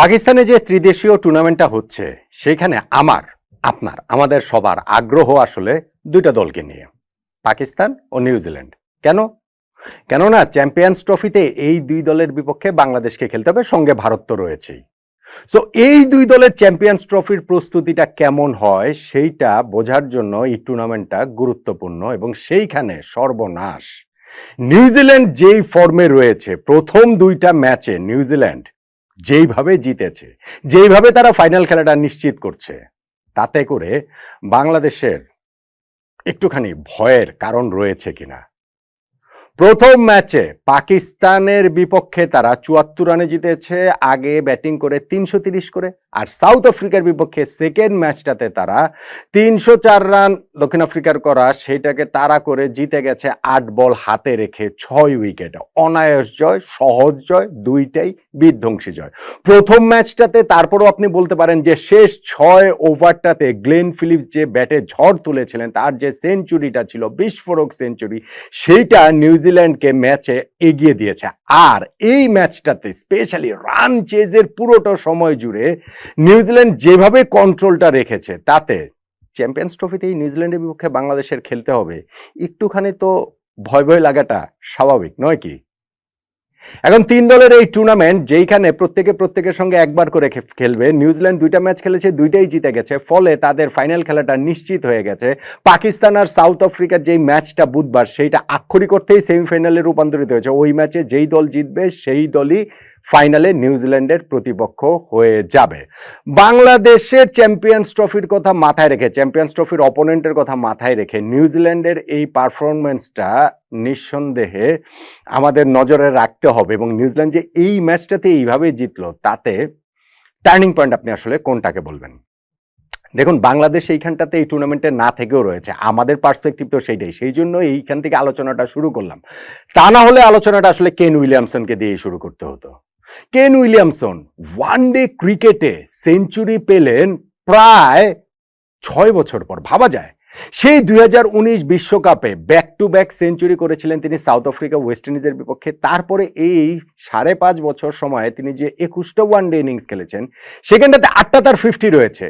পাকিস্তানে যে ত্রিদেশীয় টুর্নামেন্টটা হচ্ছে, সেইখানে আমার, আপনার, আমাদের সবার আগ্রহ আসলে দুইটা দলকে নিয়ে, পাকিস্তান ও নিউজিল্যান্ড কেন? কেননা চ্যাম্পিয়ন্স ট্রফিতে এই দুই দলের বিপক্ষে বাংলাদেশকে খেলতে হবে, সঙ্গে ভারত তো রয়েছেই। সো এই দুই দলের চ্যাম্পিয়ন্স ট্রফির প্রস্তুতিটা কেমন হয়, সেইটা বোঝার জন্য এই টুর্নামেন্টটা গুরুত্বপূর্ণ এবং সেইখানে সর্বনাশ। নিউজিল্যান্ড যেই ফর্মে রয়েছে, প্রথম দুইটা ম্যাচে নিউজিল্যান্ড যেইভাবে জিতেছে, যেইভাবে তারা ফাইনাল খেলাটা নিশ্চিত করছে, তাতে করে বাংলাদেশের একটুখানি ভয়ের কারণ রয়েছে কিনা। প্রথম ম্যাচে পাকিস্তানের বিপক্ষে তারা চুয়াত্তর রানে জিতেছে, আগে ব্যাটিং করে তিনশো করে, আর সাউথ আফ্রিকার বিপক্ষে সেকেন্ড ম্যাচটাতে তারা তিনশো চার রান দক্ষিণ আফ্রিকার করা, সেটাকে তারা করে জিতে গেছে আট বল হাতে রেখে ছয় উইকেট। অনায়াস জয়, সহজ জয়, দুইটাই বিধ্বংসী জয়। প্রথম ম্যাচটাতে তারপরও আপনি বলতে পারেন যে শেষ ছয় ওভারটাতে গ্লেন ফিলিপস যে ব্যাটে ঝড় তুলেছিলেন, তার যে সেঞ্চুরিটা ছিল, বিস্ফোরক সেঞ্চুরি, সেইটা নিউজিল্যান্ডকে ম্যাচে এগিয়ে দিয়েছে। আর এই ম্যাচটাতে স্পেশালি রান চেজের পুরোটা সময় জুড়ে নিউজিল্যান্ড যেভাবে কন্ট্রোলটা রেখেছে, তাতে চ্যাম্পিয়ন্স ট্রফিতে এই নিউজিল্যান্ডের বিপক্ষে বাংলাদেশের খেলতে হবে, একটুখানি তো ভয় ভয় লাগাটা স্বাভাবিক, নয় কি? এখন তিন দলের এই টুর্নামেন্ট যেইখানে প্রত্যেকে প্রত্যেকের সঙ্গে একবার করে খেলবে, নিউজিল্যান্ড দুইটা ম্যাচ খেলেছে, দুইটাই জিতে গেছে, ফলে তাদের ফাইনাল খেলাটা নিশ্চিত হয়ে গেছে। পাকিস্তান আর সাউথ আফ্রিকার যেই ম্যাচটা বুধবার, সেইটা আক্ষরিক অর্থেই সেমিফাইনালে রূপান্তরিত হয়েছে। ওই ম্যাচে যেই দল জিতবে, সেই দলই ফাইনালে নিউজিল্যান্ডের প্রতিপক্ষ হয়ে যাবে। বাংলাদেশের চ্যাম্পিয়ন্স ট্রফির কথা মাথায় রেখে, চ্যাম্পিয়ন্স ট্রফির অপোনেন্টের কথা মাথায় রেখে নিউজিল্যান্ডের এই পারফরমেন্সটা নিঃসন্দেহে আমাদের নজরে রাখতে হবে এবং নিউজিল্যান্ড যে এই ম্যাচটাতে এইভাবে জিতলো, তাতে টার্নিং পয়েন্ট আপনি আসলে কোনটাকে বলবেন? দেখুন, বাংলাদেশ এইখানটাতে এই টুর্নামেন্টে না থেকেও রয়েছে। আমাদের পার্সপেক্টিভ তো সেইটাই। সেই জন্য এইখান থেকে আলোচনাটা শুরু করলাম। তা না হলে আলোচনাটা আসলে কেন উইলিয়ামসনকে দিয়ে শুরু করতে হতো। কেন উইলিয়ামসন ওয়ান ডে ক্রিকেটে সেঞ্চুরি পেলেন প্রায় ছয় বছর পর, ভাবা যায়। সেই দুই বিশ্বকাপে ব্যাক টু ব্যাক সেঞ্চুরি করেছিলেন তিনি সাউথ আফ্রিকা ওয়েস্ট ইন্ডিজের বিপক্ষে। তারপরে এই সাড়ে পাঁচ বছর সময়ে তিনি যে একুশটা ওয়ান ডে ইনিংস খেলেছেন, সেখানটাতে আটটা তার ফিফটি রয়েছে।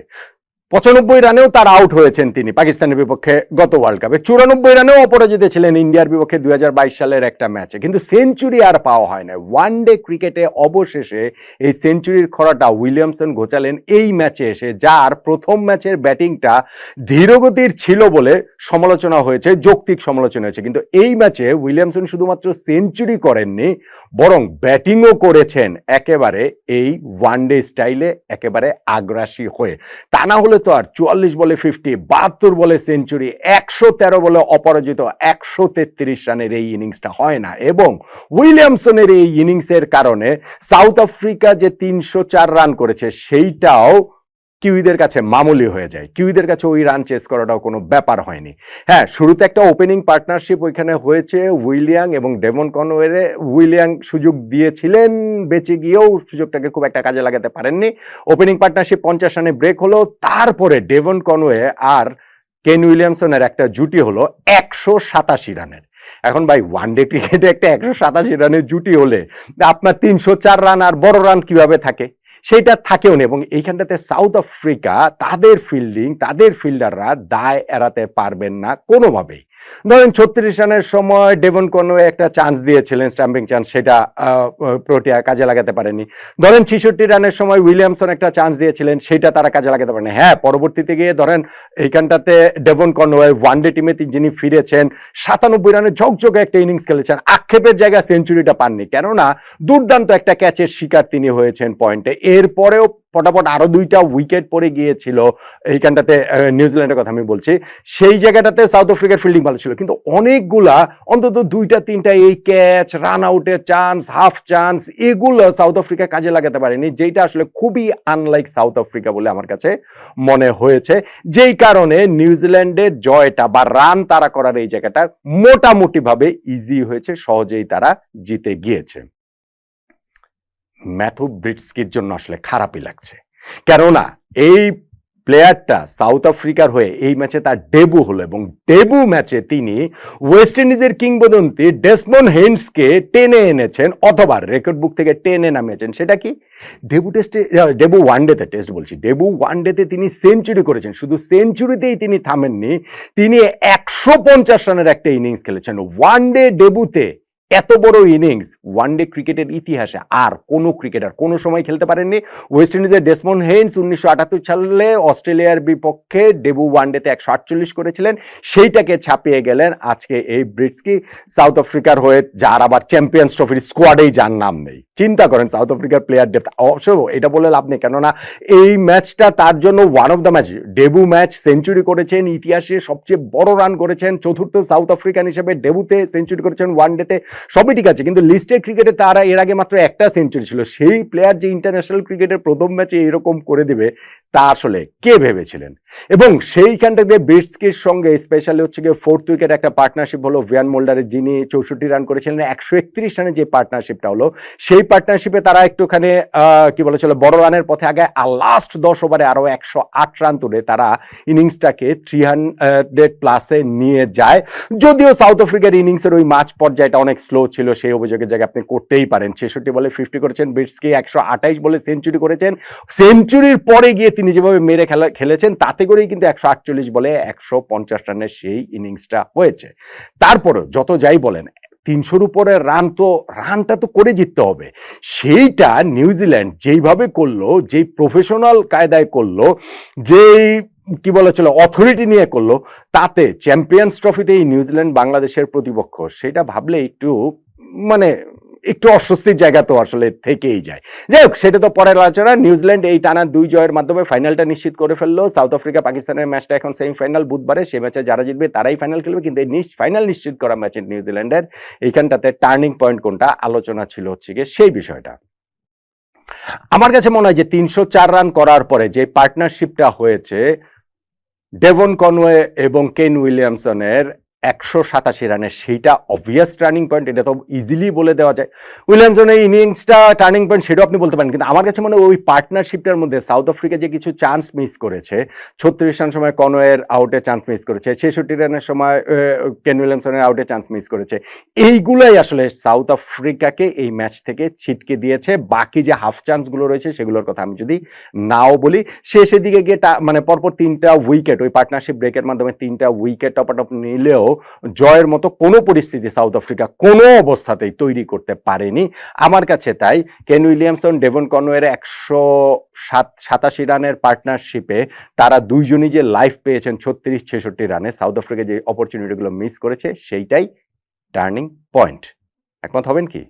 পঁচানব্বই রানেও তার আউট হয়েছেন তিনি পাকিস্তানের বিপক্ষে গত ওয়ার্ল্ড কাপে চুরানব্বই রানেও অপরাজিত ছিলেন ইন্ডিয়ার বিপক্ষে দুই হাজার বাইশ সালের একটা ম্যাচে কিন্তু সেঞ্চুরি আর পাওয়া হয় না ওয়ান ডে ক্রিকেটে অবশেষে এই সেঞ্চুরির খরাটা উইলিয়ামসন ঘোচালেন এই ম্যাচে এসে, যার প্রথম ম্যাচের ব্যাটিংটা ধীরগতির ছিল বলে সমালোচনা হয়েছে, যৌক্তিক সমালোচনা হয়েছে। কিন্তু এই ম্যাচে উইলিয়ামসন শুধুমাত্র সেঞ্চুরি করেননি বরং ব্যাটিংও করেছেন একেবারে এই ওয়ান ডে স্টাইলে, একেবারে আগ্রাসী হয়ে। তা না হলে তো আর চুয়াল্লিশ বলে ফিফটি, বাহাত্তর বলে সেঞ্চুরি, একশো তেরো বলে অপরাজিত, একশো তেত্রিশ রানের এই ইনিংসটা হয় না। এবং উইলিয়ামসনের এই ইনিংসের কারণে সাউথ আফ্রিকা যে তিনশো চার রান করেছে, সেইটাও কিউইদের কাছে মামুলি হয়ে যায়। কিউইদের কাছে ওই রান চেস করাটাও কোনো ব্যাপার হয়নি। হ্যাঁ শুরুতে একটা ওপেনিং পার্টনারশিপ ওইখানে হয়েছে উইলিয়াং এবং ডেমন কনওয়েরে। উইলিয়াং সুযোগ দিয়েছিলেন, বেঁচে গিয়েও সুযোগটাকে খুব একটা কাজে লাগাতে পারেননি। ওপেনিং পার্টনারশিপ পঞ্চাশ রানে ব্রেক হলো, তারপরে ডেভন কনওয়ে আর কেন উইলিয়ামসনের একটা জুটি হলো একশো সাতাশি রানের। এখন ভাই ওয়ান ডে ক্রিকেটে একটা একশো সাতাশি রানের জুটি হলে আপনার তিনশো চার রান আর বড় রান কীভাবে থাকে? সেইটা থাকেও না। এবং এইখানটাতে সাউথ আফ্রিকা তাদের ফিল্ডিং তাদের ফিল্ডাররা দায় এড়াতে পারবেন না কোনোভাবেই। ধরেন ছত্রিশ রানের সময় ডেভন কনওয়ে একটা চান্স দিয়েছিলেন স্ট্যাম্পিং চান্স সেটা প্রোটিয়া কাজে লাগাতে পারেনি। ধরেন ছিষট্টি রানের সময় উইলিয়ামসন একটা চান্স দিয়েছিলেন, সেটা তারা কাজে লাগাতে পারেনি। হ্যাঁ পরবর্তীতে গিয়ে ধরেন এইখানটাতে ডেভন ওয়ান ডে টিমে যিনি ফিরেছেন, সাতানব্বই রানের ঝকঝকে একটা ইনিংস খেলেছেন, আক্ষেপের জায়গায় সেঞ্চুরিটা পাননি। কেননা দুর্দান্ত একটা ক্যাচের শিকার তিনি হয়েছেন পয়েন্টে এরপরেও পটাপট আরও দুইটা উইকেট পড়ে গিয়েছিল এইখানটাতে নিউজিল্যান্ডের কথা আমি বলছি। সেই জায়গাটাতে সাউথ আফ্রিকার ফিল্ডিং ভালো ছিল। কিন্তু অনেকগুলা, অন্তত দুইটা, তিনটা এই ক্যাচ রান আউটের চান্স হাফ চান্স এগুলো সাউথ আফ্রিকা কাজে লাগাতে পারেনি, যেটা আসলে খুবই আনলাইক সাউথ আফ্রিকা বলে আমার কাছে মনে হয়েছে। যেই কারণে নিউজিল্যান্ডের জয়টা বা রান তারা করার এই জায়গাটা মোটামুটিভাবে ইজি হয়েছে, সহজেই তারা জিতে গিয়েছে। ম্যাথু ব্রিটস্কির জন্য আসলে খারাপই লাগছে। কেননা এই প্লেয়ারটা সাউথ আফ্রিকার হয়ে এই ম্যাচে তার ডেবু হলো এবং ডেবু ম্যাচে তিনি ওয়েস্ট ইন্ডিজের কিংবদন্তি ডেসমন হেন্ডসকে টেনে এনেছেন অথবা রেকর্ড বুক থেকে টেনে নামিয়েছেন। সেটা কি? ডেবু টেস্টে ডেবু ওয়ানডেতে টেস্ট বলছি। ডেবু ওয়ানডেতে তিনি সেঞ্চুরি করেছেন। শুধু সেঞ্চুরিতেই তিনি থামেননি, তিনি একশো পঞ্চাশ রানের একটা ইনিংস খেলেছেন। ওয়ানডে ডেবুতে এত বড় ইনিংস ওয়ানডে ক্রিকেটের ইতিহাসে আর কোনো ক্রিকেটার কোনো সময় খেলতে পারেননি। ওয়েস্ট ইন্ডিজের ডেসমন হেন্স উনিশশো আটাত্তর সালে অস্ট্রেলিয়ার বিপক্ষে ডেবু ওয়ানডেতে একশো আটচল্লিশ করেছিলেন। সেইটাকে ছাপিয়ে গেলেন আজকে এই ব্রিটসকি সাউথ আফ্রিকার হয়ে যার আবার চ্যাম্পিয়ন্স ট্রফির স্কোয়াডেই যার নাম নেই। চিন্তা করেন সাউথ আফ্রিকার প্লেয়ার ডেপথ অবশ্য এটা বলে লাভ নেই, কেননা এই ম্যাচটা তার জন্য one of the match debut match century করেছেন, ইতিহাসে সবচেয়ে বড় রান করেছেন, চতুর্থ সাউথ আফ্রিকান হিসেবে ডেবুতে সেঞ্চুরি করেছেন ওয়ানডেতে সবই ঠিক আছে, কিন্তু লিস্টের ক্রিকেটে তারা এর আগে মাত্র একটা সেঞ্চুরি ছিল। সেই প্লেয়ার যে ইন্টারন্যাশনাল ক্রিকেটের প্রথম ম্যাচে এরকম করে দিবে, তা আসলে কে ভেবেছিলেন? এবং সেইখানটাতে বিটসকির সঙ্গে স্পেশালি হচ্ছে গিয়ে ফোর্থ উইকেট একটা পার্টনারশিপ হলো ভিয়ান মোল্ডারের যিনি চৌষট্টি রান করেছিলেন, একশো একত্রিশ রানে যে পার্টনারশিপটা হলো, সেই পার্টনারশিপে তারা একটুখানি কি বলে চলে, বড় রানের পথে আগে আর লাস্ট দশ ওভারে আরও একশো আট রান তুলে তারা ইনিংসটাকে থ্রি হান্ড্রেড প্লাসে নিয়ে যায়। যদিও সাউথ আফ্রিকার ইনিংসের ওই মাঝ পর্যায়টা অনেক স্লো ছিল সেই অভিযোগের জায়গায় আপনি করতেই পারেন। ছেষট্টি বলে ফিফটি করেছেন বিটসকে একশো আঠাইশ বলে সেঞ্চুরি করেছেন। সেঞ্চুরির পরে গিয়ে তিনি যেভাবে মেরে খেলা, খেলেছেন, তাতে করেই কিন্তু একশো আটচল্লিশ বলে একশো পঞ্চাশ রানের সেই ইনিংসটা হয়েছে। তারপরে যত যাই বলেন, তিনশোর উপরে রান তো, রানটা তো করে জিততে হবে। সেইটা নিউজিল্যান্ড যেইভাবে করল, যেই প্রফেশনাল কায়দায় করল, যেই কি বলা চলে অথরিটি নিয়ে করল, তাতে চ্যাম্পিয়ন্স ট্রফিতে এই নিউজিল্যান্ড বাংলাদেশের প্রতিপক্ষ, সেটা ভাবলে একটু মানে একটু অস্বস্তির জায়গা তো আসলে থেকেই যায়। যাই হোক, সেটা তো পরের আলোচনা। নিউজিল্যান্ড এই টানা দুই জয়ের মাধ্যমে ফাইনালটা নিশ্চিত করে ফেলল। সাউথ আফ্রিকা পাকিস্তানের ম্যাচটা এখন সেমিফাইনাল বুধবারে। সেই ম্যাচে যারা জিতবে, তারাই ফাইনাল খেলবে। কিন্তু এই ফাইনাল নিশ্চিত করা ম্যাচে নিউজিল্যান্ডের এইখানটাতে টার্নিং পয়েন্ট কোনটা? আলোচনা ছিল হচ্ছে গিয়ে সেই বিষয়টা। আমার কাছে মনে হয় যে তিনশো চার রান করার পরে যে পার্টনারশিপটা হয়েছে ডেভন কনওয়ে এবং কেন উইলিয়ামসনের একশো সাতাশি রানের সেইটা অবভিয়াস টার্নিং পয়েন্ট এটা তো ইজিলি বলে দেওয়া যায়। উইলিয়ামসনের ইনিংসটা টার্নিং পয়েন্ট সেটাও আপনি বলতে পারেন, কিন্তু আমার কাছে মনে হয় ওই পার্টনারশিপটার মধ্যে সাউথ আফ্রিকা যে কিছু চান্স মিস করেছে, ছত্রিশ রান সময় কনওয়ের আউটে চান্স মিস করেছে, ছেষট্টি রানের সময় কেন উইলিয়ামসনের আউটে চান্স মিস করেছে, এইগুলোই আসলে সাউথ আফ্রিকাকে এই ম্যাচ থেকে ছিটকে দিয়েছে। বাকি যে হাফ চান্সগুলো রয়েছে সেগুলোর কথা আমি যদি নাও বলি, শেষের দিকে গিয়ে মানে পরপর তিনটা উইকেট ওই পার্টনারশিপ ব্রেকের মাধ্যমে তিনটা উইকেট টপ টপাটপ নিলেও জয়ের মতো কোনো পরিস্থিতি সাউথ আফ্রিকা কোনো অবস্থাতেই তৈরি করতে পারেনি। আমার কাছে তাই কেন উইলিয়ামসন ডেভন কনওয়ের একশো সাত, সাতাশি রানের পার্টনারশিপে তারা দুইজনই যে লাইফ পেয়েছেন ছত্রিশ, ছেষট্টি রানে, সাউথ আফ্রিকা যে অপরচুনিটিগুলো মিস করেছে সেইটাই টার্নিং পয়েন্ট একমত হবেন কি?